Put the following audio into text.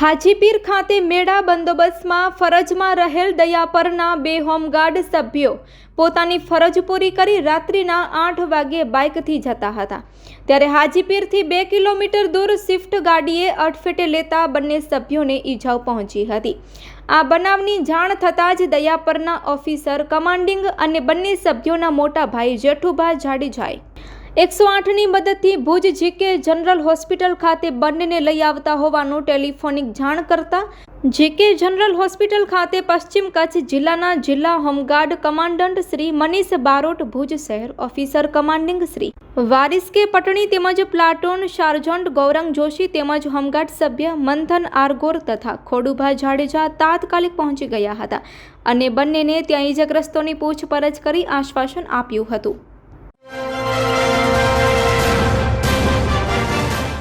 હાજીપીર ખાતે મેળા બંદોબસ્તમાં ફરજમાં રહેલ દયાપરના બે હોમગાર્ડ સભ્યો પોતાની ફરજ પૂરી કરી રાત્રિના આઠ વાગ્યે બાઇકથી જતા હતા. ત્યારે હાજીપીરથી બે કિલોમીટર દૂર સ્વિફ્ટ ગાડીએ અડફેટે લેતા બંને સભ્યોને ઈજાઓ પહોંચી હતી. આ બનાવની જાણ થતાં જ દયાપરના ઓફિસર, કમાન્ડિંગ અને બંને સભ્યોના મોટા ભાઈ જેઠુભા જાડેજાએ એકસો આઠની મદદથી ભુજ જીકે જનરલ હોસ્પિટલ ખાતે બંનેને લઈ આવતા હોવાનું ટેલિફોનિક જાણ કરતા જીકે જનરલ હોસ્પિટલ ખાતે પશ્ચિમ કચ્છ જિલ્લાના જિલ્લા home guard commandant Shri Manish Barot, Bhuj શહેર ઓફિસર કમાન્ડિંગ શ્રી વારિસ કે પટણી તેમજ પ્લાટૂન સાર્જન્ટ ગૌરંગ જોશી તેમજ હોમગાર્ડ સભ્ય મંથન આરગોર તથા ખોડુભા જાડેજા તાત્કાલિક પહોંચી ગયા હતા અને બંનેને ત્યાં ઈજાગ્રસ્તોની પૂછપરછ કરી આશ્વાસન આપ્યું હતું.